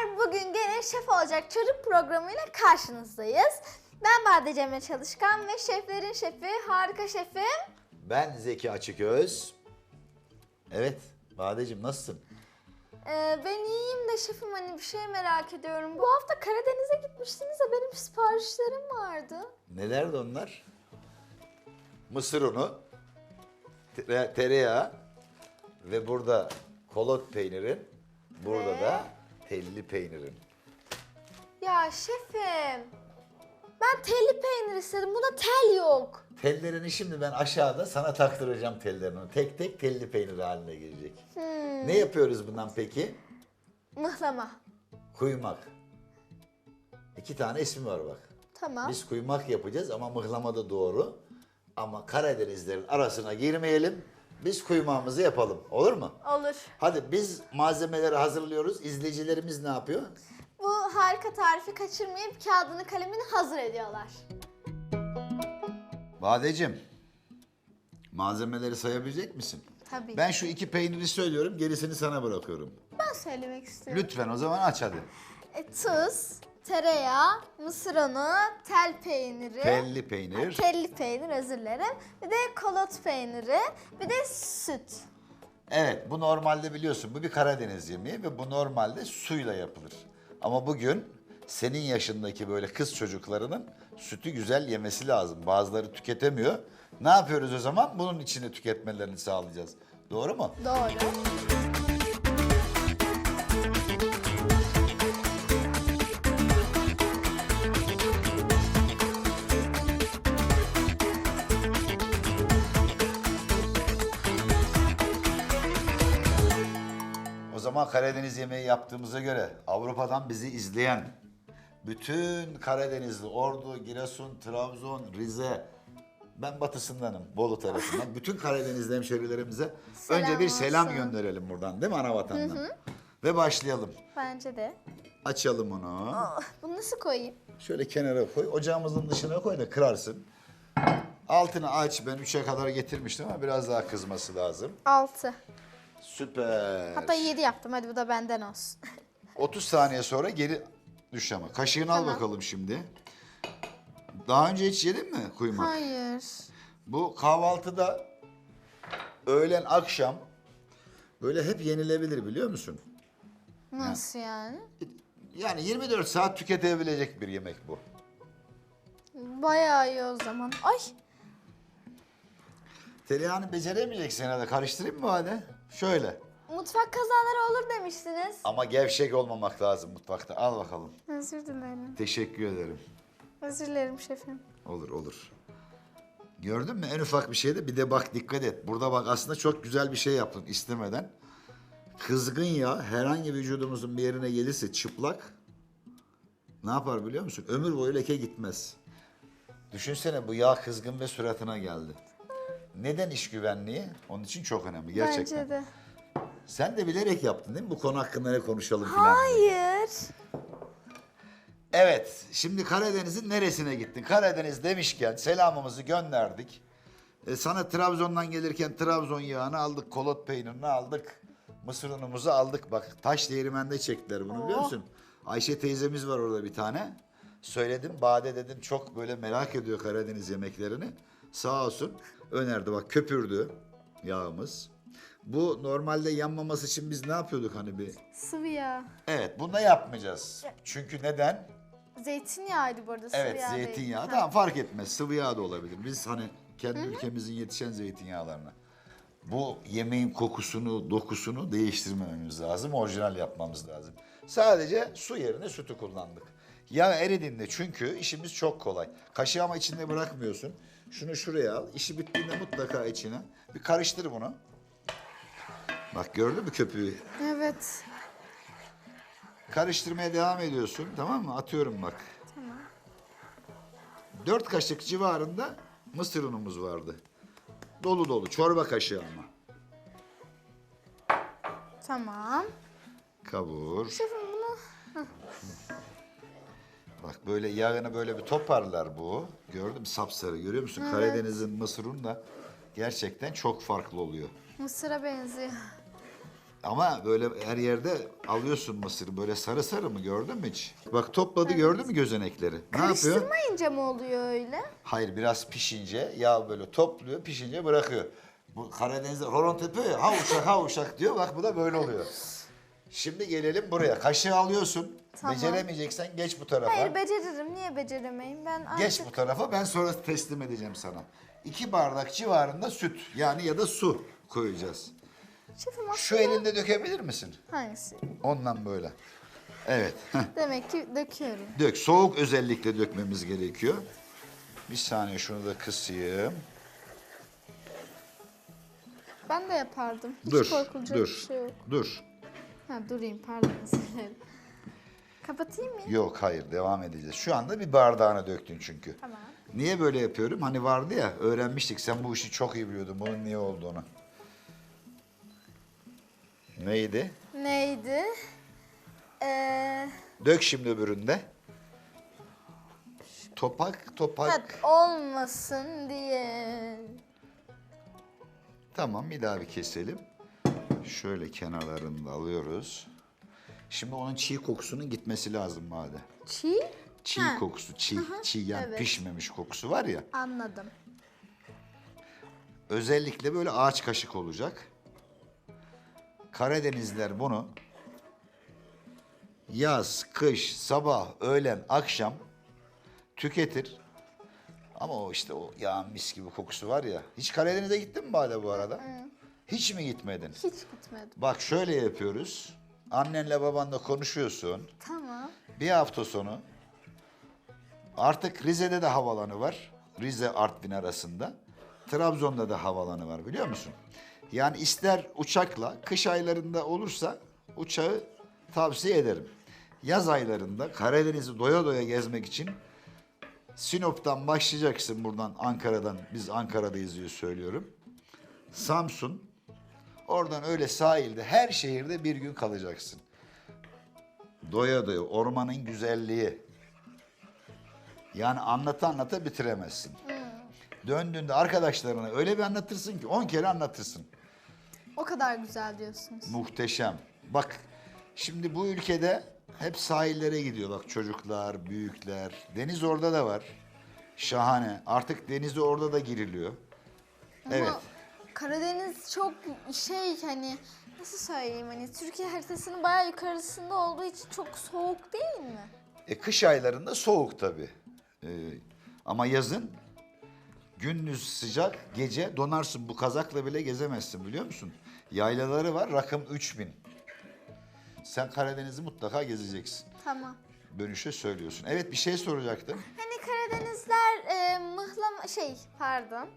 izleyiciler. Bugün gene Şef Olacak Çocuk programıyla karşınızdayız. Ben Bade Cemre Çalışkan ve şeflerin şefi, harika şefim. Ben Zeki Açıköz. Evet, Badeciğim nasılsın? Ee, ben iyiyim de şefim hani bir şey merak ediyorum. Bu hafta Karadeniz'e gitmiştiniz de benim siparişlerim vardı. Nelerdi onlar? Mısır unu, tere- tereyağı ve burada kolot peynirin, burada Ve? da telli peynirin. Ya şefim, ben telli peynir istedim. Buna tel yok. Tellerini şimdi ben aşağıda sana taktıracağım tellerini. Tek tek telli peynir haline gelecek. Ne yapıyoruz bundan peki? Mıhlama. Kuymak. İki tane ismi var bak. Tamam. Biz kuymak yapacağız ama mıhlama da doğru. Ama Karadenizlerin arasına girmeyelim. Biz kuymağımızı yapalım. Olur mu? Olur. Hadi biz malzemeleri hazırlıyoruz. İzleyicilerimiz ne yapıyor? Bu harika tarifi kaçırmayıp kağıdını kalemini hazır ediyorlar. Badeciğim, malzemeleri sayabilecek misin? Tabii. Ben şu iki peyniri söylüyorum, gerisini sana bırakıyorum. Ben söylemek istiyorum. Lütfen o zaman aç hadi. E, tuz, tereyağı, mısır unu, tel peyniri. Telli peynir. Telli peynir özür dilerim. Bir de kolot peyniri, bir de süt. Evet, bu normalde biliyorsun bu bir Karadeniz yemeği ve bu normalde suyla yapılır. Ama bugün senin yaşındaki böyle kız çocuklarının sütü güzel yemesi lazım. Bazıları tüketemiyor. Ne yapıyoruz o zaman? Bunun içine tüketmelerini sağlayacağız. Doğru mu? Doğru. Karadeniz yemeği yaptığımıza göre Avrupa'dan bizi izleyen bütün Karadenizli, Ordu, Giresun, Trabzon, Rize, ben batısındanım, Bolu tarafından. bütün Karadenizli hemşerilerimize Selam önce bir selam olsun. gönderelim buradan değil mi ana vatandan? Ve başlayalım. Bence de. Açalım onu. Oh, bunu nasıl koyayım? Şöyle kenara koy. Ocağımızın dışına koy da kırarsın. Altını aç. Ben 3'e kadar getirmiştim ama biraz daha kızması lazım. 6. Süper. Hatta 7 yaptım. Hadi bu da benden olsun. 30 saniye sonra geri düş ama. Kaşığını al Tamam. bakalım şimdi. Daha önce hiç yedin mi kuymak? Hayır. Bu kahvaltıda öğlen akşam böyle hep yenilebilir biliyor musun? Nasıl yani? Yani 24 saat tüketebilecek bir yemek bu. Bayağı iyi o zaman. Ay Tereyağını beceremeyeceksin herhalde. Karıştırayım mı hadi? Şöyle. mutfak kazaları olur demiştiniz. Ama gevşek olmamak lazım mutfakta. Al bakalım. Özür dilerim. Teşekkür ederim. Özür dilerim şefim. Olur olur. Gördün mü en ufak bir şeyde bir de bak dikkat et. Burada bak aslında çok güzel bir şey yaptın istemeden. Kızgın yağ herhangi vücudumuzun bir yerine gelirse çıplak ne yapar biliyor musun? Ömür boyu leke gitmez. Düşünsene bu yağ kızgın ve suratına geldi. Neden iş güvenliği? Onun için çok önemli gerçekten. Bence de. Sen de bilerek yaptın değil mi? Bu konu hakkında ne konuşalım diye. Hayır. Evet, şimdi Karadeniz'in neresine gittin? Karadeniz demişken selamımızı gönderdik. E, sana Trabzon'dan gelirken Trabzon yağını aldık, kolot peynirini aldık. Mısır unumuzu aldık. Bak taş değirmende çektiler bunu biliyor Oh. musun? Ayşe teyzemiz var orada bir tane. Söyledim, Bade dedim çok böyle merak ediyor Karadeniz yemeklerini. Sağ olsun önerdi bak köpürdü yağımız. Bu normalde yanmaması için biz ne yapıyorduk hani bir... Sıvı yağ. Evet bunu da yapmayacağız. Çünkü neden? Zeytinyağıydı bu arada sıvı Evet yağ değil. zeytinyağı. Ha. Tamam fark etmez. Sıvı yağ da olabilir. Biz hani kendi ülkemizin yetişen zeytinyağlarına. Bu yemeğin kokusunu, dokusunu değiştirmememiz lazım. Orijinal yapmamız lazım. Sadece su yerine sütü kullandık. Yağ eridiğinde çünkü işimiz çok kolay. Kaşığı ama içinde bırakmıyorsun. Şunu şuraya al. İşi bittiğinde mutlaka içine. Bir karıştır bunu. Bak gördün mü köpüğü? Evet. Karıştırmaya devam ediyorsun tamam mı? Atıyorum bak. Dört kaşık civarında mısır unumuz vardı. Dolu dolu çorba kaşığı ama. Tamam. Kavur. Şefim bunu Bak böyle yağını böyle bir toparlar bu. Gördün mü sapsarı görüyor musun? Karadeniz'in mısır unu da gerçekten çok farklı oluyor. mısıra benziyor. Ama böyle her yerde alıyorsun mısırı böyle sarı sarı mı gördün mü hiç? Bak topladı gördün mü gözenekleri? Ne yapıyor? Karıştırmayınca mı oluyor öyle? Hayır biraz pişince yağ böyle topluyor pişince bırakıyor. Bu Karadeniz'de horon tepe ya, ha uşak ha uşak diyor bak bu da böyle oluyor. Şimdi gelelim buraya. Kaşığı alıyorsun. Tamam. Beceremeyeceksen geç bu tarafa. Hayır beceririm. Niye beceremeyim? Ben artık... Geç bu tarafa ben sonra teslim edeceğim sana. İki bardak civarında süt yani ya da su koyacağız. Şefim aslında... Şu elinde dökebilir misin? Hangisi? Ondan böyle. Evet. heh. Demek ki döküyorum. Dök. Soğuk özellikle dökmemiz gerekiyor. Bir saniye şunu da kısayım. Ben de yapardım. Hiç dur. korkulacak dur. bir şey yok. Dur. Ha durayım pardon. Kapatayım mı? Yok hayır devam edeceğiz. Şu anda bir bardağına döktün çünkü. Tamam. Niye böyle yapıyorum? Hani vardı ya öğrenmiştik sen bu işi çok iyi biliyordun bunun niye olduğunu. Neydi? Neydi? Ee, Dök şimdi öbüründe. Topak topak. tat olmasın diye. Tamam bir daha bir keselim. Şöyle kenarlarını da alıyoruz. Şimdi onun çiğ kokusunun gitmesi lazım madem. Çiğ? Çiğ Ha, kokusu, çiğ, çiğ yani evet. pişmemiş kokusu var ya. Anladım. Özellikle böyle ağaç kaşık olacak. Karadenizler bunu yaz, kış, sabah, öğlen, akşam tüketir. Ama o işte o yağ mis gibi kokusu var ya. Hiç Karadeniz'e gittin mi Bade bu arada? Hiç mi gitmedin? Hiç gitmedim. Bak şöyle yapıyoruz. Annenle babanla konuşuyorsun. Tamam. Bir hafta sonu artık Rize'de de havalanı var. Rize Artvin arasında. Trabzon'da da havalanı var biliyor musun? Yani ister uçakla kış aylarında olursa uçağı tavsiye ederim. Yaz aylarında Karadeniz'i doya doya gezmek için Sinop'tan başlayacaksın buradan Ankara'dan. Biz Ankara'dayız diye söylüyorum. Samsun. Oradan öyle sahilde her şehirde bir gün kalacaksın. Doya doya ormanın güzelliği. Yani anlata anlata bitiremezsin. Döndüğünde arkadaşlarına öyle bir anlatırsın ki 10 kere anlatırsın. O kadar güzel diyorsunuz. Muhteşem. Bak şimdi bu ülkede hep sahillere gidiyor bak çocuklar, büyükler. Deniz orada da var. Şahane. Artık denize orada da giriliyor. Evet. Karadeniz çok şey hani nasıl söyleyeyim hani Türkiye haritasının bayağı yukarısında olduğu için çok soğuk değil mi? E, kış aylarında soğuk tabii. E, ama yazın gündüz sıcak, gece donarsın. Bu kazakla bile gezemezsin biliyor musun? Yaylaları var, rakım 3000. Sen Karadeniz'i mutlaka gezeceksin. Tamam. Dönüşte söylüyorsun. Evet bir şey soracaktım. Hani Karadenizler e, mıhlama şey pardon.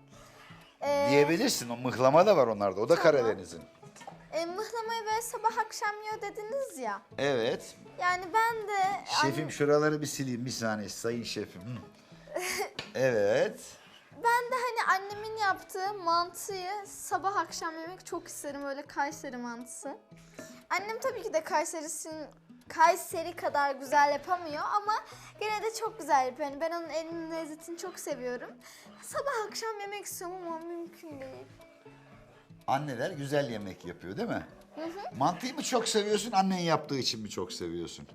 E, Diyebilirsin. O mıhlama da var onlarda. O da Karadeniz'in. e, mıhlamayı böyle sabah akşam yiyor dediniz ya. Evet. Yani ben de Şefim şuraları bir sileyim bir saniye sayın şefim. Hı. Evet. ben de hani annemin yaptığı mantıyı sabah akşam yemek çok isterim öyle Kayseri mantısı. Annem tabii ki de Kayseri'sin Kayseri kadar güzel yapamıyor ama gene de çok güzel yapıyor. Yani ben onun elinin lezzetini çok seviyorum. Sabah akşam yemek istiyorum ama mümkün değil. Anneler güzel yemek yapıyor değil mi? Mantıyı mı çok seviyorsun, annen yaptığı için mi çok seviyorsun?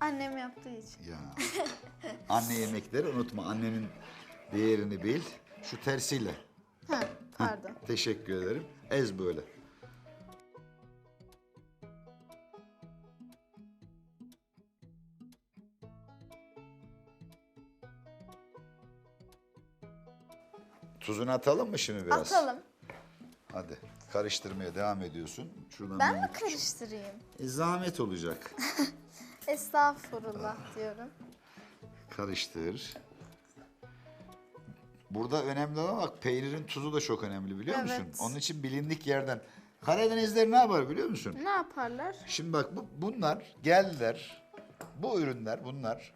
Annem yaptığı için. Ya. Anne yemekleri unutma. Annenin değerini bil. Şu tersiyle. Ha, pardon. Teşekkür ederim. Ez böyle. Tuzunu atalım mı şimdi biraz? Atalım. Hadi. Karıştırmaya devam ediyorsun. Şuradan Ben mi karıştırayım? E, zahmet olacak. Estağfurullah diyorum. Karıştır. Burada önemli olan bak peynirin tuzu da çok önemli biliyor musun? Evet. Onun için bilindik yerden. Karadenizler ne yapar biliyor musun? Ne yaparlar? Şimdi bak bu, bunlar geldiler. Bu ürünler bunlar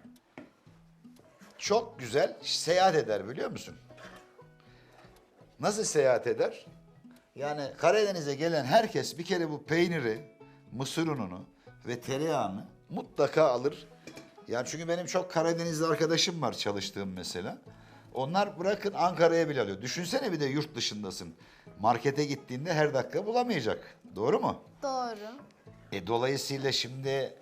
çok güzel seyahat eder biliyor musun? Nasıl seyahat eder? Yani Karadeniz'e gelen herkes bir kere bu peyniri, mısır ununu ve tereyağını mutlaka alır. Yani çünkü benim çok Karadenizli arkadaşım var çalıştığım mesela. Onlar bırakın Ankara'ya bile alıyor. Düşünsene bir de yurt dışındasın. Markete gittiğinde her dakika bulamayacak. Doğru mu? Doğru. E dolayısıyla şimdi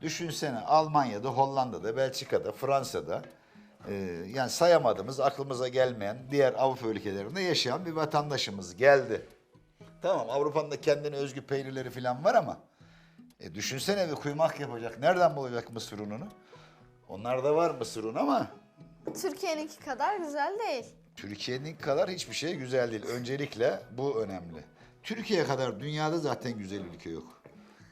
düşünsene Almanya'da, Hollanda'da, Belçika'da, Fransa'da e, yani sayamadığımız, aklımıza gelmeyen diğer Avrupa ülkelerinde yaşayan bir vatandaşımız geldi. Tamam Avrupa'nın da kendine özgü peynirleri falan var ama e, düşünsene bir kuymak yapacak. Nereden bulacak mısır ununu? Onlarda var mısır unu ama Türkiye'ninki kadar güzel değil. Türkiye'nin kadar hiçbir şey güzel değil. Öncelikle bu önemli. Türkiye kadar dünyada zaten güzel ülke yok.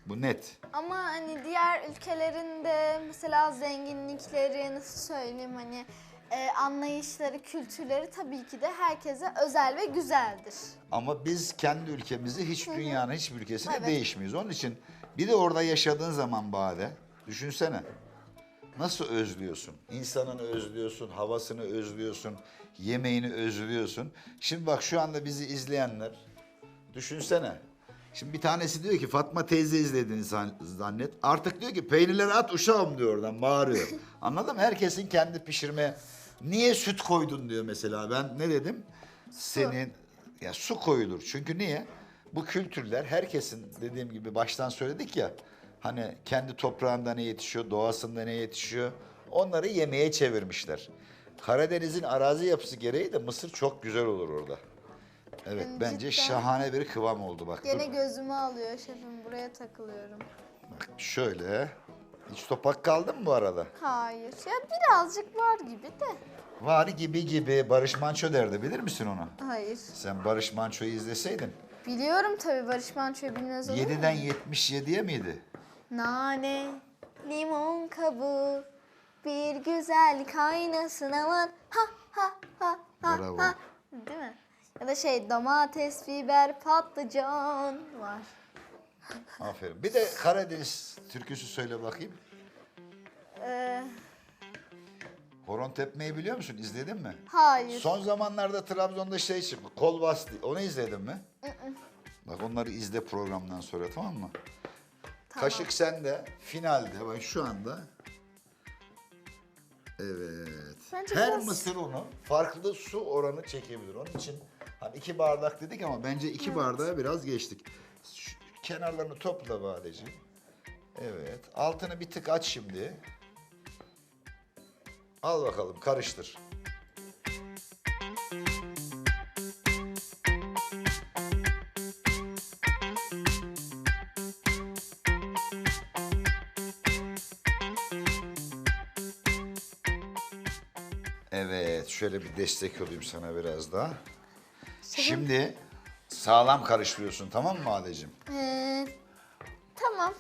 Bu net. Ama hani diğer ülkelerinde mesela zenginlikleri nasıl söyleyeyim hani e, anlayışları, kültürleri tabii ki de herkese özel ve güzeldir. Ama biz kendi ülkemizi hiç dünyanın hiçbir ülkesine Evet. değişmiyoruz. Onun için bir de orada yaşadığın zaman Bade, düşünsene. Nasıl özlüyorsun? İnsanını özlüyorsun, havasını özlüyorsun, yemeğini özlüyorsun. Şimdi bak şu anda bizi izleyenler, düşünsene. Şimdi bir tanesi diyor ki Fatma teyze izlediğini zan- zannet. Artık diyor ki peynirleri at uşağım diyor oradan bağırıyor. Anladın mı? Herkesin kendi pişirme. Niye süt koydun diyor mesela. Ben ne dedim? Senin ya su koyulur. Çünkü niye? Bu kültürler herkesin dediğim gibi baştan söyledik ya. Hani kendi toprağında ne yetişiyor, doğasında ne yetişiyor. Onları yemeğe çevirmişler. Karadeniz'in arazi yapısı gereği de mısır çok güzel olur orada. Evet Yani bence cidden. şahane bir kıvam oldu bak. Gene gözümü alıyor şefim buraya takılıyorum. Bak şöyle. Hiç topak kaldı mı bu arada? Hayır ya birazcık var gibi de. Var gibi gibi. Barış Manço derdi bilir misin onu? Hayır. Sen Barış Manço'yu izleseydin. Biliyorum tabii Barış Manço'yu bilmez olur mu? 7'den 77'ye miydi? Nane, limon kabuğu, bir güzel kaynasın aman ha ha ha ha Bravo. ha. Değil mi? Ya da şey domates, biber, patlıcan var. Aferin. Bir de Karadeniz türküsü söyle bakayım. Ee, Horon tepmeyi biliyor musun? İzledin mi? hayır. Son zamanlarda Trabzon'da şey çıktı. Kol bastı. Onu izledin mi? Bak onları izle programdan sonra tamam mı? Kaşık sende. Finalde bak şu anda. Evet. Bence Her biraz- mısır unu farklı su oranı çekebilir. Onun için hani iki bardak dedik ama bence iki bardağa biraz geçtik. Şu kenarlarını topla Badeciğim. Evet. Altını bir tık aç şimdi. Al bakalım karıştır. Evet, şöyle bir destek olayım sana biraz daha. Şimdi sağlam karıştırıyorsun tamam mı Adeciğim? Ee, tamam.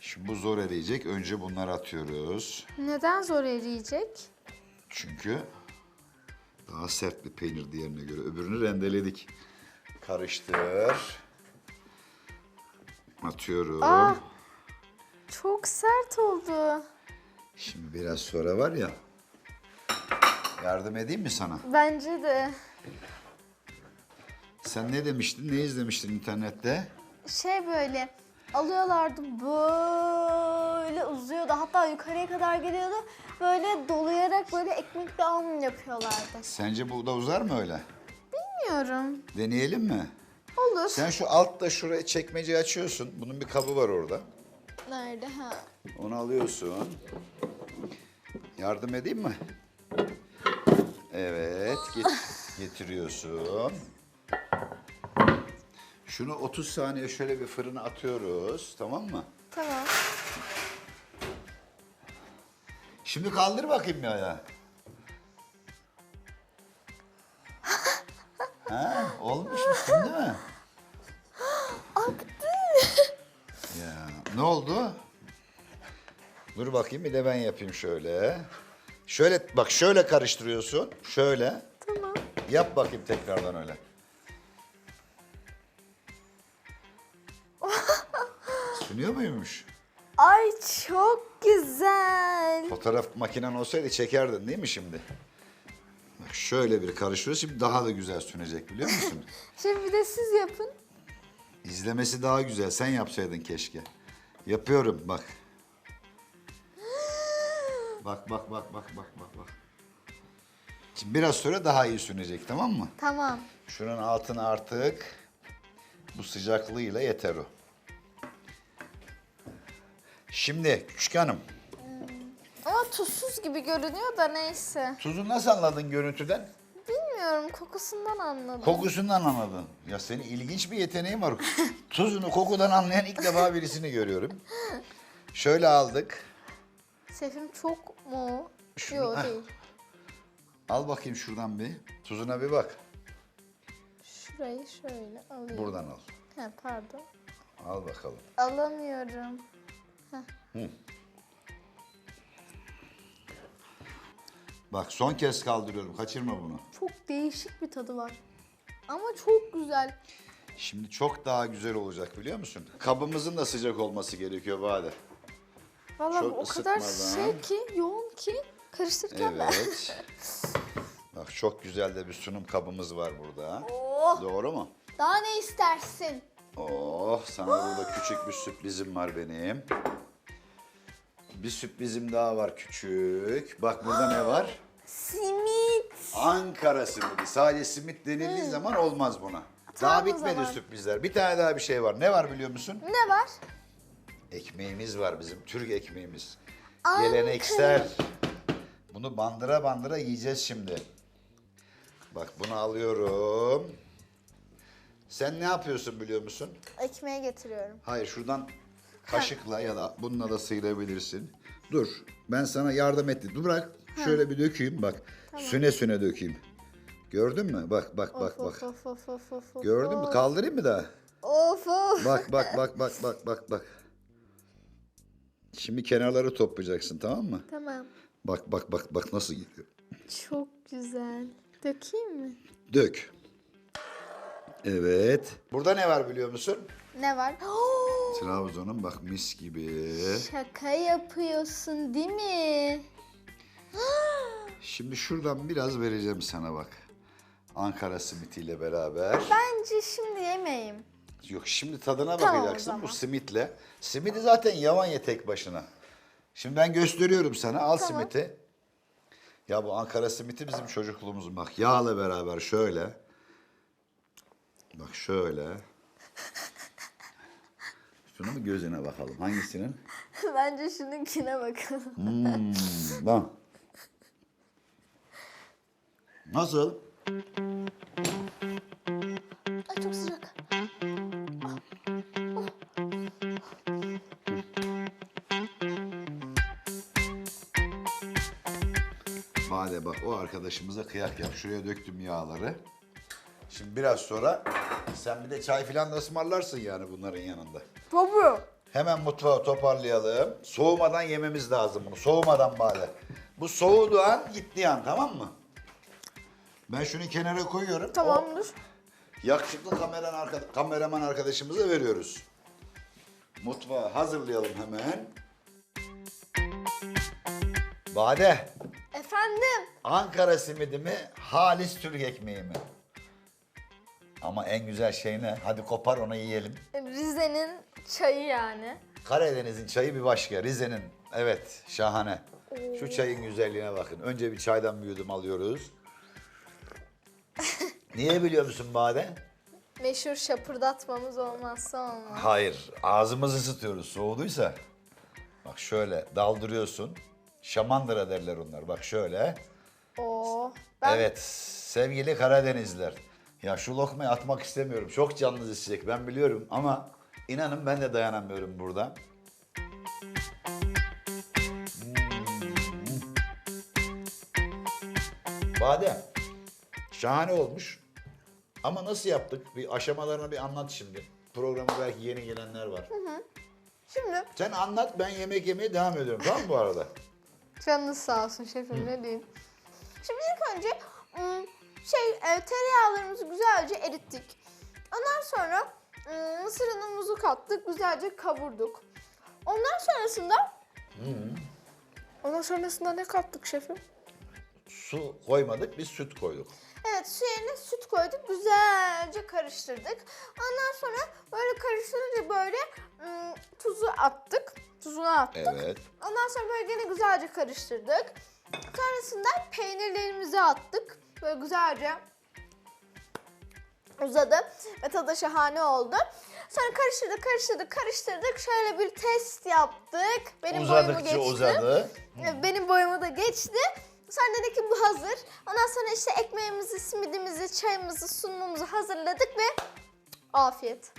Şimdi bu zor eriyecek. Önce bunları atıyoruz. Neden zor eriyecek? Çünkü daha sert bir peynir diğerine göre. Öbürünü rendeledik. Karıştır. Atıyorum. Aa. Çok sert oldu. Şimdi biraz sonra var ya. Yardım edeyim mi sana? Bence de. Sen ne demiştin? Ne izlemiştin internette? Şey böyle alıyorlardı böyle uzuyordu hatta yukarıya kadar geliyordu. Böyle dolayarak böyle ekmekle alnı yapıyorlardı. Sence bu da uzar mı öyle? Bilmiyorum. Deneyelim mi? Olur. Sen şu altta şuraya çekmeceyi açıyorsun. Bunun bir kabı var orada. Nerede ha? Onu alıyorsun. Yardım edeyim mi? Evet, get- getiriyorsun. Şunu 30 saniye şöyle bir fırına atıyoruz, tamam mı? Tamam. Şimdi kaldır bakayım ya ya. ha, olmuş musun değil mi? Aktı. Ya, ne oldu? Dur bakayım bir de ben yapayım şöyle. Şöyle bak şöyle karıştırıyorsun. Şöyle. Tamam. Yap bakayım tekrardan öyle. Sünüyor muymuş? Ay çok güzel. Fotoğraf makinen olsaydı çekerdin değil mi şimdi? Bak şöyle bir karıştırıyoruz. Şimdi daha da güzel sünecek biliyor musun? Şimdi bir de siz yapın. İzlemesi daha güzel. Sen yapsaydın keşke. Yapıyorum bak. Bak bak bak bak bak bak bak. Şimdi biraz sonra daha iyi sünecek tamam mı? Tamam. Şunun altını artık Bu sıcaklığıyla yeter o. Şimdi küçük hanım, Ama tuzsuz gibi görünüyor da neyse. tuzu nasıl anladın görüntüden? Bilmiyorum kokusundan anladım. Kokusundan anladın. Ya senin ilginç bir yeteneğin var. Tuzunu kokudan anlayan ilk defa birisini görüyorum. Şöyle aldık. Şefim çok mu? Şunu- Yok değil. Al bakayım şuradan bir. Tuzuna bir bak. Şurayı şöyle alayım. Buradan al. He, pardon. Al bakalım. Alamıyorum. Bak son kez kaldırıyorum. Kaçırma bunu. Çok değişik bir tadı var. Ama çok güzel. Şimdi çok daha güzel olacak biliyor musun? Kabımızın da sıcak olması gerekiyor Bade. Vallahi Çok o kadar ısıtmadan. şey ki, yoğun ki karıştırırken ben. Evet. Bak çok güzel de bir sunum kabımız var burada. Oh, Doğru mu? daha ne istersin? Oh sana burada küçük bir sürprizim var benim. Bir sürprizim daha var küçük. Bak burada ne var? Simit. Ankara simidi. Sadece simit denildiği zaman olmaz buna. Daha Tamam o bitmedi zaman. sürprizler. Bir tane daha bir şey var. Ne var biliyor musun? Ne var? Ekmeğimiz var bizim. Türk ekmeğimiz. Ankara. Geleneksel. Bunu bandıra bandıra yiyeceğiz şimdi. Bak bunu alıyorum. Sen ne yapıyorsun biliyor musun? Ekmeğe getiriyorum. Hayır şuradan kaşıkla ya da bununla da sıyırabilirsin. Dur ben sana yardım ettim. Dur bırak şöyle bir dökeyim bak. Süne süne dökeyim. Gördün mü? Bak bak bak bak. Of of of of of. Gördün mü? Kaldırayım mı daha? Of of. Bak bak bak bak bak bak bak. Şimdi kenarları toplayacaksın tamam mı? Tamam. Bak bak bak bak nasıl gidiyor. Çok güzel. Dökeyim mi? Dök. Evet. Burada ne var biliyor musun? Ne var? Trabzon'un bak mis gibi. Şaka yapıyorsun değil mi? Şimdi şuradan biraz vereceğim sana bak. Ankara simitiyle beraber. Bence şimdi yemeyeyim. Yok şimdi tadına Tamam o bakacaksın zaman. bu simitle. Simidi zaten yavan ye tek başına. Şimdi ben gösteriyorum sana. Al Tamam. simiti. Ya bu Ankara simiti bizim çocukluğumuzun bak. Yağla beraber şöyle. Bak şöyle. Şunu mu gözüne bakalım? Hangisinin? Bence şununkine bakalım. Hmm, bak. Nasıl? Ay çok sıcak. Bade bak o arkadaşımıza kıyak yap. Şuraya döktüm yağları. Şimdi biraz sonra sen bir de çay falan da ısmarlarsın yani bunların yanında. Tabii. Hemen mutfağı toparlayalım. Soğumadan yememiz lazım bunu. Soğumadan Bade. Bu soğuduğu an gittiği an tamam mı? Ben şunu kenara koyuyorum. Tamamdır. O yakışıklı kameran arka- kameraman arkadaşımıza veriyoruz. Mutfağı hazırlayalım hemen. Bade. Efendim. Ankara simidi mi, halis Türk ekmeği mi? Ama en güzel şey ne? Hadi kopar onu yiyelim. Rize'nin çayı yani. Karadeniz'in çayı bir başka, Rize'nin. Evet, şahane. Şu çayın güzelliğine bakın. Önce bir çaydan bir yudum alıyoruz. Niye biliyor musun Bade? Meşhur şapırdatmamız olmazsa olmaz. Hayır, ağzımızı ısıtıyoruz soğuduysa. Bak şöyle daldırıyorsun. Şamandıra derler onlar. Bak şöyle. Oo. Ben Evet, sevgili Karadenizliler. Ya şu lokmayı atmak istemiyorum. Çok canınız isteyecek ben biliyorum ama inanın ben de dayanamıyorum burada. Hmm. Bade, şahane olmuş. Ama nasıl yaptık? Bir aşamalarını bir anlat şimdi. Programa belki yeni gelenler var. şimdi Sen anlat, ben yemek yemeye devam ediyorum. Tamam mı bu arada? canınız sağ olsun şefim ne diyeyim. Şimdi ilk önce şey e, tereyağlarımızı güzelce erittik. Ondan sonra ım, mısır unumuzu kattık, güzelce kavurduk. Ondan sonrasında Ondan sonrasında ne kattık şefim? Su koymadık, biz süt koyduk. Evet su yerine süt koyduk güzelce karıştırdık. Ondan sonra böyle karıştırınca böyle ım, tuzu attık. Tuzunu attık. Evet. Ondan sonra böyle gene güzelce karıştırdık. Sonrasında peynirlerimizi attık. Böyle güzelce uzadı ve tadı şahane oldu. Sonra karıştırdık, karıştırdık, karıştırdık. Şöyle bir test yaptık. Benim boyumu Uzadıkça geçti. uzadı. Benim boyumu da geçti. Sonra dedik ki bu hazır. Ondan sonra işte ekmeğimizi, simidimizi, çayımızı, sunumumuzu hazırladık ve afiyet.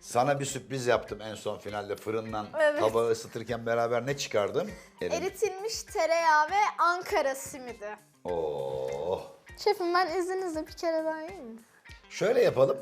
Sana bir sürpriz yaptım en son finalde fırından Evet. tabağı ısıtırken beraber ne çıkardım? Eritilmiş tereyağı ve Ankara simidi. Oo. Şefim ben izninizle bir kere daha yiyeyim mi? Şöyle yapalım.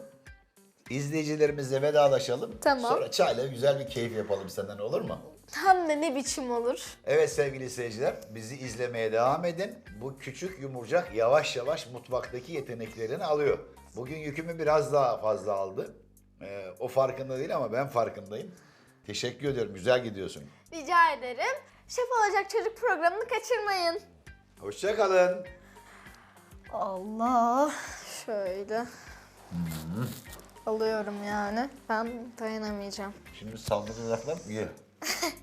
İzleyicilerimizle vedalaşalım. Tamam. Sonra çayla güzel bir keyif yapalım senden olur mu? Hem de ne biçim olur. Evet sevgili seyirciler bizi izlemeye devam edin. Bu küçük yumurcak yavaş yavaş mutfaktaki yeteneklerini alıyor. Bugün yükümü biraz daha fazla aldı. Ee, o farkında değil ama ben farkındayım. Teşekkür ediyorum. Güzel gidiyorsun. Rica ederim. Şef olacak çocuk programını kaçırmayın. Hoşçakalın. Allah. Şöyle. Hmm. Alıyorum yani. Ben dayanamayacağım. Şimdi saldıracaklar. Ye.